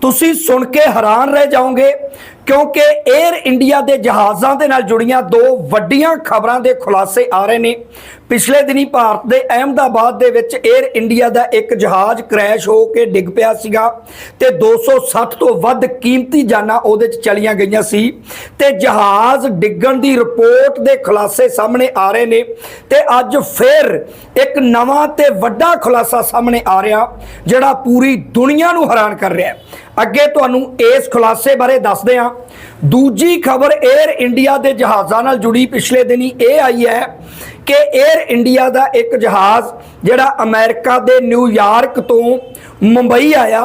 ਤੁਸੀਂ ਸੁਣ ਕੇ ਹੈਰਾਨ ਰਹਿ ਜਾਓਗੇ, ਕਿਉਂਕਿ 에ਅਰ ਇੰਡੀਆ ਦੇ ਜਹਾਜ਼ਾਂ ਦੇ ਨਾਲ ਜੁੜੀਆਂ ਦੋ ਵੱਡੀਆਂ ਖਬਰਾਂ ਦੇ ਖੁਲਾਸੇ ਆ ਰਹੇ ਨੇ। ਪਿਛਲੇ ਦਿਨੀ ਭਾਰਤ ਦੇ ਅਹਿਮਦਾਬਾਦ ਦੇ ਵਿੱਚ 에ਅਰ ਇੰਡੀਆ ਦਾ ਇੱਕ ਜਹਾਜ਼ ਕ੍ਰੈਸ਼ ਹੋ ਕੇ ਡਿੱਗ ਪਿਆ ਸੀਗਾ ਤੇ 260 ਤੋਂ ਵੱਧ ਕੀਮਤੀ ਜਾਨਾਂ ਉਹਦੇ 'ਚ ਚਲੀਆਂ ਗਈਆਂ ਸੀ ਤੇ ਜਹਾਜ਼ ਡਿੱਗਣ ਦੀ ਰਿਪੋਰਟ ਦੇ ਖੁਲਾਸੇ ਸਾਹਮਣੇ ਆ ਰਹੇ ਨੇ ਤੇ ਅੱਜ ਫਿਰ ਇੱਕ ਨਵਾਂ ਤੇ ਵੱਡਾ ਖੁਲਾਸਾ ਸਾਹਮਣੇ ਆ ਰਿਹਾ ਜਿਹੜਾ ਪੂਰੀ ਦੁਨੀਆ ਨੂੰ ਹੈਰਾਨ ਕਰ ਰਿਹਾ ਹੈ। ਅੱਗੇ ਤੁਹਾਨੂੰ ਇਸ ਖੁਲਾਸੇ ਬਾਰੇ ਦੱਸਦੇ ਹਾਂ। ਦੂਜੀ ਖਬਰ 에ਅਰ ਇੰਡੀਆ ਦੇ ਜਹਾਜ਼ਾਂ ਨਾਲ ਜੁੜੀ ਪਿਛਲੇ ਦਿਨੀ ਇਹ ਆਈ ਹੈ ਕਿ 에ਅਰ ਇੰਡੀਆ ਦਾ ਇੱਕ ਜਹਾਜ਼ ਜਿਹੜਾ ਅਮਰੀਕਾ ਦੇ ਨਿਊਯਾਰਕ ਤੋਂ ਮੁੰਬਈ ਆਇਆ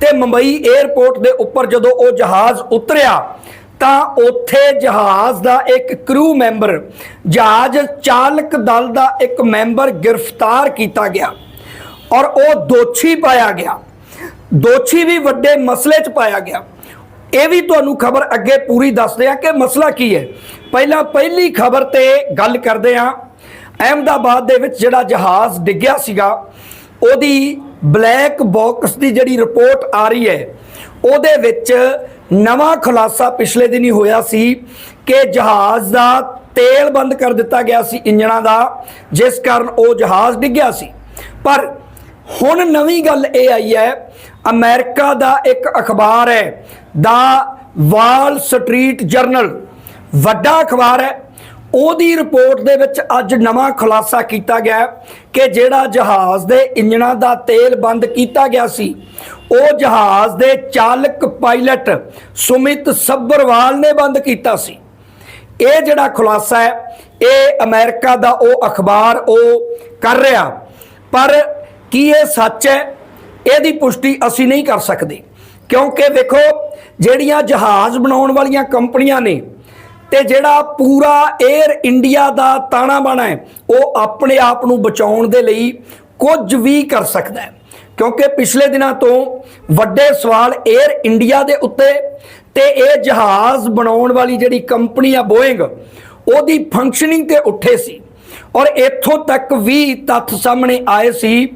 ਤੇ ਮੁੰਬਈ 에ਅਰਪੋਰਟ ਦੇ ਉੱਪਰ ਜਦੋਂ ਉਹ ਜਹਾਜ਼ ਉਤਰਿਆ ਤਾਂ ਉੱਥੇ ਜਹਾਜ਼ ਦਾ ਇੱਕ ਕਰੂ ਮੈਂਬਰ ਜਹਾਜ਼ ਚਾਲਕ ਦਲ ਦਾ ਇੱਕ ਮੈਂਬਰ ਗ੍ਰਿਫਤਾਰ ਕੀਤਾ ਗਿਆ ਔਰ ਉਹ ਦੋਸ਼ੀ ਪਾਇਆ ਗਿਆ। ਦੋਸ਼ੀ ਵੀ ਵੱਡੇ ਮਸਲੇ 'ਚ ਪਾਇਆ ਗਿਆ। ਇਹ ਵੀ ਤੁਹਾਨੂੰ ਖਬਰ ਅੱਗੇ ਪੂਰੀ ਦੱਸਦੇ ਆ ਕਿ ਮਸਲਾ ਕੀ ਹੈ। ਪਹਿਲਾਂ ਪਹਿਲੀ ਖਬਰ ਤੇ ਗੱਲ ਕਰਦੇ ਆ ਅਹਿਮਦਾਬਾਦ ਦੇ ਵਿੱਚ ਜਿਹੜਾ ਜਹਾਜ਼ ਡਿੱਗਿਆ ਸੀਗਾ, ਉਹਦੀ ਬਲੈਕ ਬਾਕਸ ਦੀ ਜਿਹੜੀ ਰਿਪੋਰਟ ਆ ਰਹੀ ਹੈ, ਉਹਦੇ ਵਿੱਚ ਨਵਾਂ ਖੁਲਾਸਾ ਪਿਛਲੇ ਦਿਨੀ ਹੋਇਆ ਸੀ ਕਿ ਜਹਾਜ਼ ਦਾ ਤੇਲ ਬੰਦ ਕਰ ਦਿੱਤਾ ਗਿਆ ਸੀ ਇੰਜਣਾਂ ਦਾ, ਜਿਸ ਕਾਰਨ ਉਹ ਜਹਾਜ਼ ਡਿੱਗਿਆ ਸੀ। ਪਰ ਹੁਣ ਨਵੀਂ ਗੱਲ ਇਹ ਆਈ ਹੈ, ਅਮਰੀਕਾ ਦਾ ਇੱਕ ਅਖਬਾਰ ਹੈ, ਦਾ ਵਾਲ ਸਟਰੀਟ ਜਰਨਲ ਵੱਡਾ ਅਖਬਾਰ ਹੈ ਉਹਦੀ ਰਿਪੋਰਟ ਦੇ ਵਿੱਚ ਅੱਜ ਨਵਾਂ ਖੁਲਾਸਾ ਕੀਤਾ ਗਿਆ ਕਿ ਜਿਹੜਾ ਜਹਾਜ਼ ਦੇ ਇੰਜਣਾਂ ਦਾ ਤੇਲ ਬੰਦ ਕੀਤਾ ਗਿਆ ਸੀ, ਉਹ ਜਹਾਜ਼ ਦੇ ਚਾਲਕ ਪਾਇਲਟ ਸੁਮਿਤ ਸੱਬਰਵਾਲ ਨੇ ਬੰਦ ਕੀਤਾ ਸੀ। ਇਹ ਜਿਹੜਾ ਖੁਲਾਸਾ ਹੈ, ਇਹ ਅਮਰੀਕਾ ਦਾ ਉਹ ਅਖਬਾਰ ਉਹ ਕਰ ਰਿਹਾ। ਪਰ ਕੀ ਇਹ ਸੱਚ ਹੈ, ਇਹਦੀ ਪੁਸ਼ਟੀ ਅਸੀਂ ਨਹੀਂ ਕਰ ਸਕਦੇ। ਕਿਉਂਕਿ ਵੇਖੋ, ਜਿਹੜੀਆਂ ਜਹਾਜ਼ ਬਣਾਉਣ ਵਾਲੀਆਂ ਕੰਪਨੀਆਂ ਨੇ ਤੇ ਜਿਹੜਾ ਪੂਰਾ 에ਅਰ ਇੰਡੀਆ ਦਾ ਤਾਣਾ ਬਾਣਾ ਹੈ, ਉਹ ਆਪਣੇ ਆਪ ਨੂੰ ਬਚਾਉਣ ਦੇ ਲਈ ਕੁਝ ਵੀ ਕਰ ਸਕਦਾ ਹੈ। ਕਿਉਂਕਿ ਪਿਛਲੇ ਦਿਨਾਂ ਤੋਂ ਵੱਡੇ ਸਵਾਲ 에ਅਰ ਇੰਡੀਆ ਦੇ ਉੱਤੇ ਤੇ ਇਹ ਜਹਾਜ਼ ਬਣਾਉਣ ਵਾਲੀ ਜਿਹੜੀ ਕੰਪਨੀ ਆ ਬੋਇੰਗ ਉਹਦੀ ਫੰਕਸ਼ਨਿੰਗ ਤੇ ਉੱਠੇ ਸੀ। ਔਰ ਇੱਥੋਂ ਤੱਕ ਵੀ ਤੱਥ ਸਾਹਮਣੇ ਆਏ ਸੀ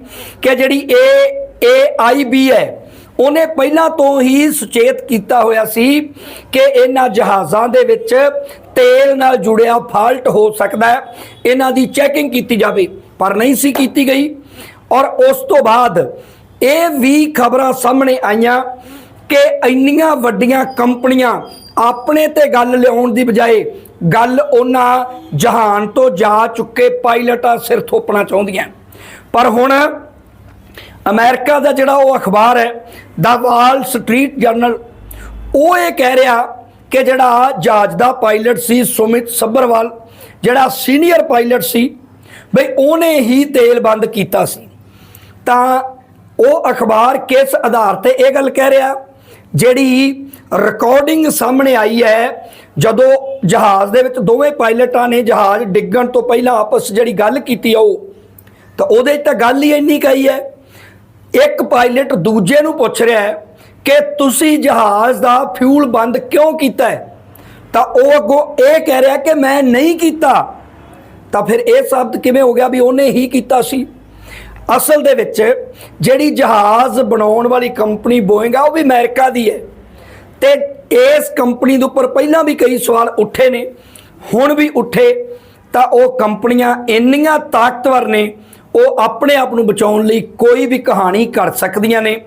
ਕਿ ਜਿਹੜੀ ਇਹ AIB ਹੈ ਉਹਨੇ ਪਹਿਲਾਂ ਤੋਂ ਹੀ ਸੁਚੇਤ ਕੀਤਾ ਹੋਇਆ ਸੀ ਕਿ ਇਹਨਾਂ ਜਹਾਜ਼ਾਂ ਦੇ ਵਿੱਚ ਤੇਲ ਨਾਲ ਜੁੜਿਆ ਫਾਲਟ ਹੋ ਸਕਦਾ ਹੈ। ਇਹਨਾਂ ਦੀ ਚੈਕਿੰਗ ਕੀਤੀ ਜਾਵੇ, ਪਰ ਨਹੀਂ ਸੀ ਕੀਤੀ ਗਈ। ਔਰ ਉਸ ਤੋਂ ਬਾਅਦ ਇਹ ਵੀ ਖਬਰਾਂ ਸਾਹਮਣੇ ਆਈਆਂ ਕਿ ਇੰਨੀਆਂ ਵੱਡੀਆਂ ਕੰਪਨੀਆਂ ਆਪਣੇ ਤੇ ਗੱਲ ਲਿਆਉਣ ਦੀ ਬਜਾਏ ਗੱਲ ਉਹਨਾਂ ਜਹਾਨ ਤੋਂ ਜਾ ਚੁੱਕੇ ਪਾਇਲਟਾਂ ਸਿਰ ਥੋਪਣਾ ਚਾਹੁੰਦੀਆਂ। ਪਰ ਹੁਣ ਅਮਰੀਕਾ ਦਾ ਜਿਹੜਾ ਉਹ ਅਖਬਾਰ ਹੈ ਦਾ ਵਾਲ ਸਟਰੀਟ ਜਰਨਲ ਉਹ ਇਹ ਕਹਿ ਰਿਹਾ ਕਿ ਜਿਹੜਾ ਜਹਾਜ਼ ਦਾ ਪਾਇਲਟ ਸੀ ਸੁਮਿਤ ਸੱਬਰਵਾਲ ਜਿਹੜਾ ਸੀਨੀਅਰ ਪਾਇਲਟ ਸੀ, ਬਈ ਉਹਨੇ ਹੀ ਤੇਲ ਬੰਦ ਕੀਤਾ ਸੀ। ਤਾਂ ਉਹ ਅਖਬਾਰ ਕਿਸ ਆਧਾਰ ਤੇ ਇਹ ਗੱਲ ਕਹਿ ਰਿਹਾ? ਜਿਹੜੀ ਰਿਕਾਰਡਿੰਗ ਸਾਹਮਣੇ ਆਈ ਹੈ, ਜਦੋਂ ਜਹਾਜ਼ ਦੇ ਵਿੱਚ ਦੋਵੇਂ ਪਾਇਲਟਾਂ ਨੇ ਜਹਾਜ਼ ਡਿੱਗਣ ਤੋਂ ਪਹਿਲਾਂ ਆਪਸ ਜਿਹੜੀ ਗੱਲ ਕੀਤੀ ਆ ਉਹ, ਤਾਂ ਉਹਦੇ 'ਚ ਤਾਂ ਗੱਲ ਹੀ ਇੰਨੀ ਕਹੀ ਹੈ ਇੱਕ ਪਾਇਲਟ ਦੂਜੇ ਨੂੰ ਪੁੱਛ ਰਿਹਾ ਹੈ ਕਿ ਤੁਸੀਂ ਜਹਾਜ਼ ਦਾ ਫਿਊਲ ਬੰਦ ਕਿਉਂ ਕੀਤਾ ਹੈ? ਤਾਂ ਉਹ ਅੱਗੋਂ ਇਹ ਕਹਿ ਰਿਹਾ ਕਿ ਮੈਂ ਨਹੀਂ ਕੀਤਾ। ਤਾਂ ਫਿਰ ਇਹ ਸ਼ਬਦ ਕਿਵੇਂ ਹੋ ਗਿਆ ਵੀ ਉਹਨੇ ਹੀ ਕੀਤਾ ਸੀ? ਅਸਲ ਦੇ ਵਿੱਚ ਜਿਹੜੀ ਜਹਾਜ਼ ਬਣਾਉਣ ਵਾਲੀ ਕੰਪਨੀ ਬੋਇੰਗ ਆ, ਉਹ ਵੀ ਅਮਰੀਕਾ ਦੀ ਹੈ। ਤੇ ਇਸ ਕੰਪਨੀ ਦੇ ਉੱਪਰ ਪਹਿਲਾਂ ਵੀ ਕਈ ਸਵਾਲ ਉੱਠੇ ਨੇ, ਹੁਣ ਵੀ ਉੱਠੇ। ਤਾਂ ਉਹ ਕੰਪਨੀਆਂ ਇੰਨੀਆਂ ਤਾਕਤਵਰ ਨੇ ਉਹ ਆਪਣੇ ਆਪ ਨੂੰ ਬਚਾਉਣ ਲਈ ਕੋਈ ਵੀ ਕਹਾਣੀ ਕਰ ਸਕਦੀਆਂ ਨੇ।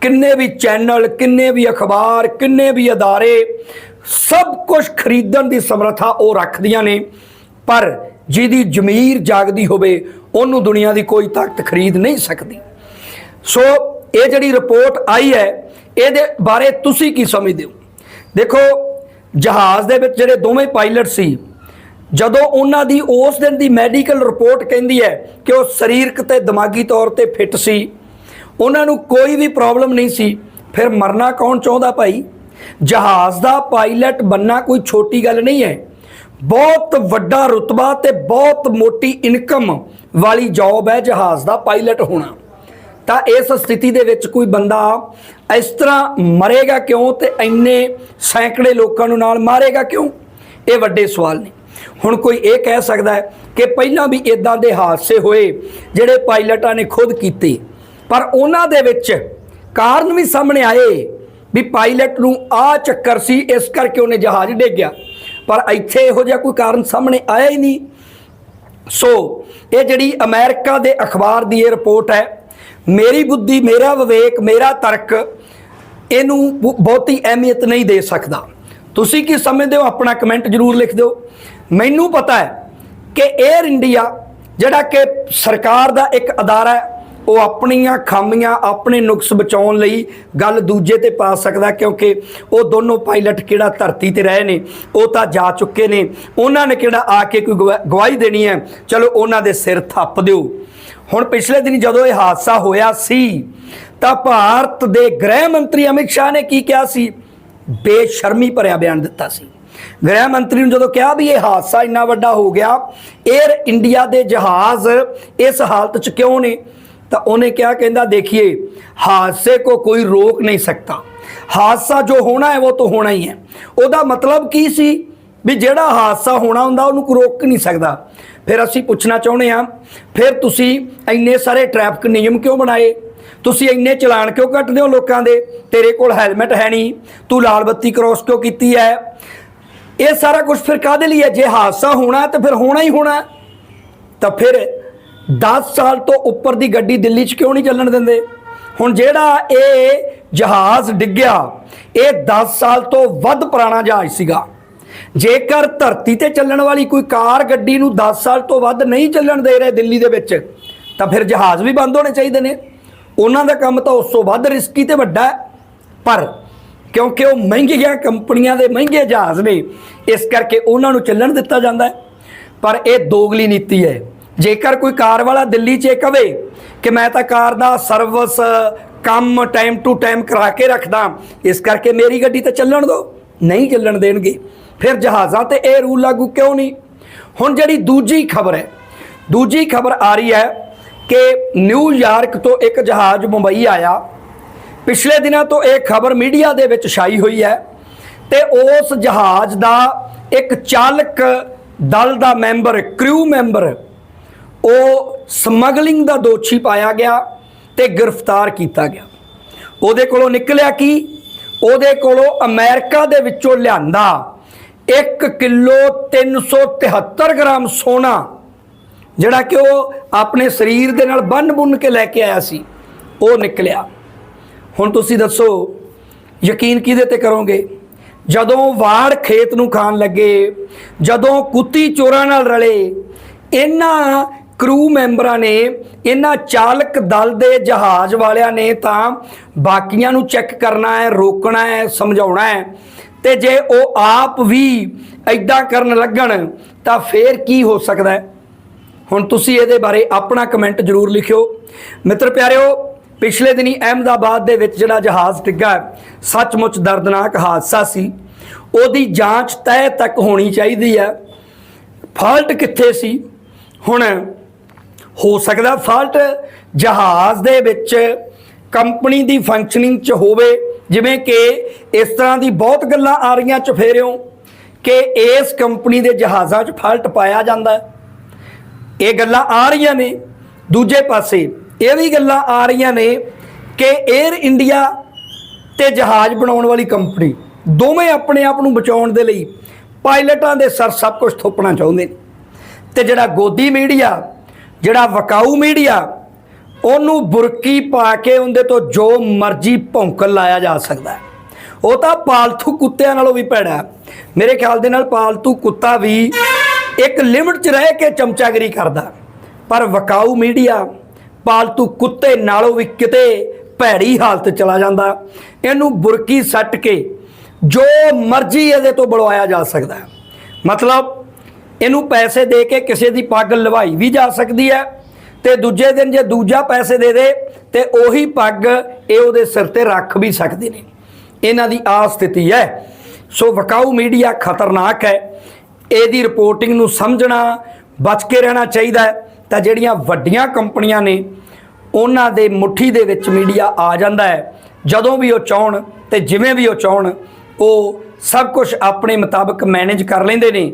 ਕਿੰਨੇ ਵੀ ਚੈਨਲ, ਕਿੰਨੇ ਵੀ ਅਖਬਾਰ, ਕਿੰਨੇ ਵੀ ਅਦਾਰੇ, ਸਭ ਕੁਝ ਖਰੀਦਣ ਦੀ ਸਮਰੱਥਾ ਉਹ ਰੱਖਦੀਆਂ ਨੇ। ਪਰ ਜਿਹਦੀ ਜ਼ਮੀਰ ਜਾਗਦੀ ਹੋਵੇ, ਉਹਨੂੰ ਦੁਨੀਆ ਦੀ ਕੋਈ ਤਾਕਤ ਖਰੀਦ ਨਹੀਂ ਸਕਦੀ। ਸੋ ਇਹ ਜਿਹੜੀ ਰਿਪੋਰਟ ਆਈ ਹੈ, ਇਹਦੇ ਬਾਰੇ ਤੁਸੀਂ ਕੀ ਸਮਝਦੇ ਹੋ? ਦੇਖੋ, ਜਹਾਜ਼ ਦੇ ਵਿੱਚ ਜਿਹੜੇ ਦੋਵੇਂ ਪਾਇਲਟ ਸੀ ਜਦੋਂ ਉਹਨਾਂ ਦੀ ਉਸ ਦਿਨ ਦੀ ਮੈਡੀਕਲ ਰਿਪੋਰਟ ਕਹਿੰਦੀ ਹੈ ਕਿ ਉਹ ਸਰੀਰਕ ਤੇ ਦਿਮਾਗੀ ਤੌਰ ਤੇ ਫਿੱਟ ਸੀ। ਉਹਨਾਂ ਨੂੰ ਕੋਈ ਵੀ ਪ੍ਰੋਬਲਮ ਨਹੀਂ ਸੀ। ਫਿਰ ਮਰਨਾ ਕੌਣ ਚਾਹੁੰਦਾ ਭਾਈ? ਜਹਾਜ਼ ਦਾ ਪਾਇਲਟ ਬੰਨਾ ਕੋਈ ਛੋਟੀ ਗੱਲ ਨਹੀਂ ਹੈ। ਬਹੁਤ ਵੱਡਾ ਰੁਤਬਾ ਤੇ ਬਹੁਤ ਮੋਟੀ ਇਨਕਮ ਵਾਲੀ ਜੌਬ ਹੈ ਜਹਾਜ਼ ਦਾ ਪਾਇਲਟ ਹੋਣਾ। ਤਾਂ ਇਸ ਸਥਿਤੀ ਦੇ ਵਿੱਚ ਕੋਈ ਬੰਦਾ ਇਸ ਤਰ੍ਹਾਂ ਮਰੇਗਾ ਕਿਉਂ ਤੇ ਇੰਨੇ ਸੈਂਕੜੇ ਲੋਕਾਂ ਨੂੰ ਨਾਲ ਮਾਰੇਗਾ ਕਿਉਂ? ਇਹ ਵੱਡੇ ਸਵਾਲ ਨੇ। ਹੁਣ ਕੋਈ ਇਹ ਕਹਿ ਸਕਦਾ ਹੈ ਕਿ ਪਹਿਲਾਂ ਵੀ ਇਦਾਂ ਦੇ ਹਾਦਸੇ ਹੋਏ ਜਿਹੜੇ ਪਾਇਲਟਾਂ ਨੇ ਖੁਦ ਕੀਤੇ। ਪਰ ਉਹਨਾਂ ਦੇ ਵਿੱਚ ਕਾਰਨ ਵੀ ਸਾਹਮਣੇ ਆਏ ਵੀ ਪਾਇਲਟ ਨੂੰ ਆ ਚੱਕਰ ਸੀ, ਇਸ ਕਰਕੇ ਉਹਨੇ ਜਹਾਜ਼ ਡੇਗਿਆ। ਪਰ ਇੱਥੇ ਇਹੋ ਜਿਹਾ ਕੋਈ ਕਾਰਨ ਸਾਹਮਣੇ ਆਇਆ ਹੀ ਨਹੀਂ। ਸੋ ਇਹ ਜਿਹੜੀ ਅਮਰੀਕਾ ਦੇ ਅਖਬਾਰ ਦੀ ਇਹ ਰਿਪੋਰਟ ਹੈ, ਮੇਰੀ ਬੁੱਧੀ, ਮੇਰਾ ਵਿਵੇਕ, ਮੇਰਾ ਤਰਕ ਇਹਨੂੰ ਬਹੁ- ਬਹੁਤੀ ਅਹਿਮੀਅਤ ਨਹੀਂ ਦੇ ਸਕਦਾ। ਤੁਸੀਂ ਕੀ ਸਮਝਦੇ ਹੋ? ਆਪਣਾ ਕਮੈਂਟ ਜਰੂਰ ਲਿਖ ਦਿਓ। ਮੈਨੂੰ ਪਤਾ ਹੈ ਕਿ 에ਅਰ ਇੰਡੀਆ ਜਿਹੜਾ ਕਿ ਸਰਕਾਰ ਦਾ ਇੱਕ ਅਦਾਰਾ ਹੈ, ਉਹ ਆਪਣੀਆਂ ਖਾਮੀਆਂ, ਆਪਣੇ ਨੁਕਸ ਬਚਾਉਣ ਲਈ ਗੱਲ ਦੂਜੇ ਤੇ ਪਾ ਸਕਦਾ ਕਿਉਂਕਿ ਉਹ ਦੋਨੋਂ ਪਾਇਲਟ ਕਿਹੜਾ ਧਰਤੀ ਤੇ ਰਹੇ ਨੇ, ਉਹ ਤਾਂ ਜਾ ਚੁੱਕੇ ਨੇ। ਉਹਨਾਂ ਨੇ ਕਿਹੜਾ ਆ ਕੇ ਕੋਈ ਗਵਾ- ਗਵਾਹੀ ਦੇਣੀ ਹੈ? ਚਲੋ ਉਹਨਾਂ ਦੇ ਸਿਰ ਥੱਪ ਦਿਓ। ਹੁਣ ਪਿਛਲੇ ਦਿਨ ਜਦੋਂ ਇਹ ਹਾਦਸਾ ਹੋਇਆ ਸੀ, ਤਾਂ ਭਾਰਤ ਦੇ ਗ੍ਰਹਿ ਮੰਤਰੀ ਅਮਿਤ ਸ਼ਾਹ ਨੇ ਕੀ ਕਿਹਾ ਸੀ? ਬੇਸ਼ਰਮੀ ਭਰਿਆ ਬਿਆਨ ਦਿੱਤਾ ਸੀ। ਗ੍ਰਹਿ ਮੰਤਰੀ ਨੂੰ ਜਦੋਂ ਕਿਹਾ ਵੀ ਇਹ ਹਾਦਸਾ ਇੰਨਾ ਵੱਡਾ ਹੋ ਗਿਆ 에ਅਰ ਇੰਡੀਆ ਦੇ ਜਹਾਜ਼ ਇਸ ਹਾਲਤ 'ਚ ਕਿਉਂ ਨੇ? ਤਾਂ ਉਹਨੇ ਕਿਹਾ, ਕਹਿੰਦਾ ਦੇਖिए ਹਾਦਸੇ ਕੋ ਕੋਈ ਰੋਕ ਨਹੀਂ ਸਕਤਾ ਹਾਦਸਾ ਜੋ ਹੋਣਾ ਹੈ, ਉਹ ਤਾਂ ਹੋਣਾ ਹੀ ਹੈ। ਉਹਦਾ ਮਤਲਬ ਕੀ ਸੀ? ਵੀ ਜਿਹੜਾ ਹਾਦਸਾ ਹੋਣਾ ਹੁੰਦਾ, ਉਹਨੂੰ ਕੋਈ ਰੋਕ ਨਹੀਂ ਸਕਦਾ। ਫਿਰ ਅਸੀਂ ਪੁੱਛਣਾ ਚਾਹੁੰਦੇ ਹਾਂ, ਫਿਰ ਤੁਸੀਂ ਇੰਨੇ ਸਾਰੇ ਟ੍ਰੈਫਿਕ ਨਿਯਮ ਕਿਉਂ ਬਣਾਏ? ਤੁਸੀਂ ਇੰਨੇ ਚਲਾਨ ਕਿਉਂ ਕੱਟਦੇ ਹੋ ਲੋਕਾਂ ਦੇ? ਤੇਰੇ ਕੋਲ ਹੈਲਮਟ ਹੈ ਨਹੀਂ। ਤੂੰ ਲਾਲ ਬੱਤੀ ਕ੍ਰੋਸ ਕਿਉਂ ਕੀਤੀ ਹੈ? ਇਹ ਸਾਰਾ ਕੁਝ ਫਿਰ ਕਾਹਦੇ ਲਈ ਹੈ? ਜੇ ਹਾਦਸਾ ਹੋਣਾ ਤਾਂ ਫਿਰ ਹੋਣਾ ਹੀ ਹੋਣਾ। ਤਾਂ ਫਿਰ 10 ਸਾਲ ਤੋਂ ਉੱਪਰ ਦੀ ਗੱਡੀ ਦਿੱਲੀ 'ਚ ਕਿਉਂ ਨਹੀਂ ਚੱਲਣ ਦਿੰਦੇ? ਹੁਣ ਜਿਹੜਾ ਇਹ ਜਹਾਜ਼ ਡਿੱਗਿਆ, ਇਹ 10 ਸਾਲ ਤੋਂ ਵੱਧ ਪੁਰਾਣਾ ਜਹਾਜ਼ ਸੀਗਾ। ਜੇਕਰ ਧਰਤੀ ਤੇ ਚੱਲਣ ਵਾਲੀ ਕੋਈ ਕਾਰ ਗੱਡੀ ਨੂੰ 10 ਸਾਲ ਤੋਂ ਵੱਧ ਨਹੀਂ ਚੱਲਣ ਦੇ ਰਹੇ ਦਿੱਲੀ ਦੇ ਵਿੱਚ, ਤਾਂ ਫਿਰ ਜਹਾਜ਼ ਵੀ ਬੰਦ ਹੋਣੇ ਚਾਹੀਦੇ ਨੇ। ਉਹਨਾਂ ਦਾ ਕੰਮ ਤਾਂ ਉਸ ਤੋਂ ਵੱਧ ਰਿਸਕੀ ਤੇ ਵੱਡਾ ਹੈ। ਪਰ ਕਿਉਂਕਿ ਉਹ ਮਹਿੰਗੀਆਂ ਕੰਪਨੀਆਂ ਦੇ ਮਹਿੰਗੇ ਜਹਾਜ਼ ਨੇ, ਇਸ ਕਰਕੇ ਉਹਨਾਂ ਨੂੰ ਚੱਲਣ ਦਿੱਤਾ ਜਾਂਦਾ ਹੈ। ਪਰ ਇਹ ਦੋਗਲੀ ਨੀਤੀ ਹੈ। ਜੇਕਰ ਕੋਈ ਕਾਰ ਵਾਲਾ ਦਿੱਲੀ 'ਚ ਇਹ ਕਵੇ ਕਿ ਮੈਂ ਤਾਂ ਕਾਰ ਦਾ ਸਰਵਿਸ ਕੰਮ ਟਾਈਮ ਟੂ ਟਾਈਮ ਕਰਾ ਕੇ ਰੱਖਦਾ, ਇਸ ਕਰਕੇ ਮੇਰੀ ਗੱਡੀ ਤਾਂ ਚੱਲਣ ਦਿਓ ਨਹੀਂ ਚੱਲਣ ਦੇਣਗੇ। ਫਿਰ ਜਹਾਜ਼ਾਂ ਤੇ ਇਹ ਰੂਲ ਲਾਗੂ ਕਿਉਂ ਨਹੀਂ? ਹੁਣ ਜਿਹੜੀ ਦੂਜੀ ਖਬਰ ਹੈ, ਦੂਜੀ ਖਬਰ ਆ ਰਹੀ ਹੈ ਕਿ ਨਿਊਯਾਰਕ ਤੋਂ ਇੱਕ ਜਹਾਜ਼ ਮੁੰਬਈ ਆਇਆ। ਪਿਛਲੇ ਦਿਨਾਂ ਤੋਂ ਇਹ ਖਬਰ ਮੀਡੀਆ ਦੇ ਵਿੱਚ ਛਾਈ ਹੋਈ ਹੈ ਤੇ ਉਸ ਜਹਾਜ਼ ਦਾ ਇੱਕ ਚਾਲਕ ਦਲ ਦਾ ਮੈਂਬਰ ਕ੍ਰੂ ਮੈਂਬਰ, ਉਹ ਸਮਗਲਿੰਗ ਦਾ ਦੋਸ਼ੀ ਪਾਇਆ ਗਿਆ ਤੇ ਗ੍ਰਿਫਤਾਰ ਕੀਤਾ ਗਿਆ। ਉਹਦੇ ਕੋਲੋਂ ਨਿਕਲਿਆ ਕੀ? ਉਹਦੇ ਕੋਲੋਂ ਅਮਰੀਕਾ ਦੇ ਵਿੱਚੋਂ ਲਿਆਂਦਾ 1 ਕਿਲੋ 373 ਗ੍ਰਾਮ ਸੋਨਾ, ਜਿਹੜਾ ਕਿ ਉਹ ਆਪਣੇ ਸਰੀਰ ਦੇ ਨਾਲ ਬੰਨ ਬੁੰਨ ਕੇ ਲੈ ਕੇ ਆਇਆ ਸੀ। ਉਹ ਨਿਕਲਿਆ। ਹੁਣ ਤੁਸੀਂ ਦੱਸੋ, ਯਕੀਨ ਕਿਹਦੇ ਤੇ ਕਰੋਗੇ? ਜਦੋਂ ਵਾੜ ਖੇਤ ਨੂੰ ਖਾਣ ਲੱਗੇ, ਜਦੋਂ ਕੁੱਤੀ ਚੋਰਾਂ ਨਾਲ ਰਲੇ, ਇਹਨਾਂ ਕਰੂ ਮੈਂਬਰਾਂ ਨੇ, ਇਹਨਾਂ ਚਾਲਕ ਦਲ ਦੇ ਜਹਾਜ਼ ਵਾਲਿਆਂ ਨੇ ਤਾਂ ਬਾਕੀਆਂ ਨੂੰ ਚੈੱਕ ਕਰਨਾ ਹੈ, ਰੋਕਣਾ ਹੈ, ਸਮਝਾਉਣਾ ਹੈ। ਤੇ ਜੇ ਉਹ ਆਪ ਵੀ ਐਦਾਂ ਕਰਨ ਲੱਗਣ, ਤਾਂ ਫੇਰ ਕੀ ਹੋ ਸਕਦਾ ਹੈ? ਹੁਣ ਤੁਸੀਂ ਇਹਦੇ ਬਾਰੇ ਆਪਣਾ ਕਮੈਂਟ ਜ਼ਰੂਰ ਲਿਖਿਓ। ਮਿੱਤਰ ਪਿਆਰਿਓ ਪਿਛਲੇ ਦਿਨੀ ਅਹਿਮਦਾਬਾਦ ਦੇ ਵਿੱਚ ਜਿਹੜਾ ਜਹਾਜ਼ ਡਿੱਗਾ ਸੱਚਮੁੱਚ ਦਰਦਨਾਕ ਹਾਦਸਾ ਸੀ। ਉਹਦੀ ਜਾਂਚ ਤਹਿ ਤੱਕ ਹੋਣੀ ਚਾਹੀਦੀ ਹੈ। ਫਾਲਟ ਕਿੱਥੇ ਸੀ? ਹੁਣ ਹੋ ਸਕਦਾ ਫਾਲਟ ਜਹਾਜ਼ ਦੇ ਵਿੱਚ ਕੰਪਨੀ ਦੀ ਫੰਕਸ਼ਨਿੰਗ ਚ ਹੋਵੇ, ਜਿਵੇਂ ਕਿ ਇਸ ਤਰ੍ਹਾਂ ਦੀ ਬਹੁਤ ਗੱਲਾਂ ਆ ਰਹੀਆਂ ਚਫੇਰਿਓ ਕਿ ਇਸ ਕੰਪਨੀ ਦੇ ਜਹਾਜ਼ਾਂ 'ਚ ਫਾਲਟ ਪਾਇਆ ਜਾਂਦਾ ਇਹ ਗੱਲਾਂ ਆ ਰਹੀਆਂ ਨੇ। ਦੂਜੇ ਪਾਸੇ ਇਹ ਵੀ ਗੱਲਾਂ ਆ ਰਹੀਆਂ ਨੇ ਕਿ 에ਅਰ ਇੰਡੀਆ ਤੇ ਜਹਾਜ਼ ਬਣਾਉਣ ਵਾਲੀ ਕੰਪਨੀ ਦੋਵੇਂ ਆਪਣੇ ਆਪ ਨੂੰ ਬਚਾਉਣ ਦੇ ਲਈ ਪਾਇਲਟਾਂ ਦੇ ਸਰ ਸਭ ਕੁਝ ਥੋਪਣਾ ਚਾਹੁੰਦੇ ਨੇ। ਤੇ ਜਿਹੜਾ ਗੋਦੀ ਮੀਡੀਆ, ਜਿਹੜਾ ਵਕਾਊ ਮੀਡੀਆ, ਉਹਨੂੰ ਬੁਰਕੀ ਪਾ ਕੇ ਉਹਦੇ ਤੋਂ ਜੋ ਮਰਜ਼ੀ ਭੌਂਕਣ ਲਾਇਆ ਜਾ ਸਕਦਾ। ਉਹ ਤਾਂ ਪਾਲਤੂ ਕੁੱਤਿਆਂ ਨਾਲੋਂ ਵੀ ਭੈੜਾ। ਮੇਰੇ ਖਿਆਲ ਦੇ ਨਾਲ ਪਾਲਤੂ ਕੁੱਤਾ ਵੀ ਇੱਕ ਲਿਮਟ 'ਚ ਰਹਿ ਕੇ ਚਮਚਾਗਰੀ ਕਰਦਾ। ਪਰ ਵਕਾਊ ਮੀਡੀਆ ਪਾਲਤੂ ਕੁੱਤੇ ਨਾਲੋਂ ਵੀ ਕਿਤੇ ਭੈੜੀ ਹਾਲਤ ਚਲਾ ਜਾਂਦਾ। ਇਹਨੂੰ ਬੁਰਕੀ ਸੱਟ ਕੇ ਜੋ ਮਰਜ਼ੀ ਇਹਦੇ ਤੋਂ ਬਲਵਾਇਆ ਜਾ ਸਕਦਾ ਹੈ। ਮਤਲਬ ਇਹਨੂੰ ਪੈਸੇ ਦੇ ਕੇ ਕਿਸੇ ਦੀ ਪੱਗ ਲਵਾਈ ਵੀ ਜਾ ਸਕਦੀ ਹੈ ਤੇ ਦੂਜੇ ਦਿਨ ਜੇ ਦੂਜਾ ਪੈਸੇ ਦੇ ਦੇ ਤੇ ਉਹੀ ਪੱਗ ਇਹ ਉਹਦੇ ਸਿਰ ਤੇ ਰੱਖ ਵੀ ਸਕਦੇ ਨੇ। ਇਹਨਾਂ ਦੀ ਆ ਸਥਿਤੀ ਹੈ। ਸੋ ਵਕਾਊ ਮੀਡੀਆ ਖਤਰਨਾਕ ਹੈ। ਇਹਦੀ ਰਿਪੋਰਟਿੰਗ ਨੂੰ ਸਮਝਣਾ, ਬਚ ਕੇ ਰਹਿਣਾ ਚਾਹੀਦਾ ਹੈ। ਤਾਂ ਜਿਹੜੀਆਂ ਵੱਡੀਆਂ ਕੰਪਨੀਆਂ ਨੇ, ਉਹਨਾਂ ਦੇ ਮੁਠੀ ਦੇ ਵਿੱਚ ਮੀਡੀਆ ਆ ਜਾਂਦਾ ਹੈ। ਜਦੋਂ ਵੀ ਉਹ ਚਾਹਣ ਤੇ ਜਿਵੇਂ ਵੀ ਉਹ ਚਾਹਣ, ਉਹ ਸਭ ਕੁਝ ਆਪਣੇ ਮੁਤਾਬਕ ਮੈਨੇਜ ਕਰ ਲੈਂਦੇ ਨੇ।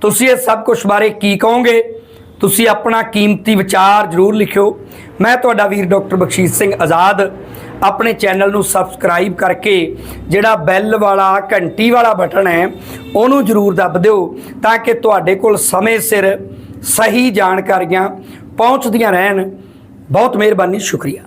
ਤੁਸੀਂ ਇਹ ਸਭ ਕੁਝ ਬਾਰੇ ਕੀ ਕਹੋਗੇ? ਤੁਸੀਂ ਆਪਣਾ ਕੀਮਤੀ ਵਿਚਾਰ ਜ਼ਰੂਰ ਲਿਖਿਓ। ਮੈਂ ਤੁਹਾਡਾ ਵੀਰ ਡਾਕਟਰ ਬਖਸ਼ੀਸ਼ ਸਿੰਘ ਆਜ਼ਾਦ, ਆਪਣੇ ਚੈਨਲ ਨੂੰ ਸਬਸਕ੍ਰਾਈਬ ਕਰਕੇ ਜਿਹੜਾ ਬੈਲ ਵਾਲਾ, ਘੰਟੀ ਵਾਲਾ ਬਟਨ ਹੈ, ਉਹਨੂੰ ਜ਼ਰੂਰ ਦੱਬ ਦਿਓ ਤਾਂ ਕਿ ਤੁਹਾਡੇ ਕੋਲ ਸਮੇਂ ਸਿਰ ਸਹੀ ਜਾਣਕਾਰੀਆਂ ਪਹੁੰਚਦੀਆਂ ਰਹਿਣ। ਬਹੁਤ ਮਿਹਰਬਾਨੀ ਸ਼ੁਕਰੀਆ।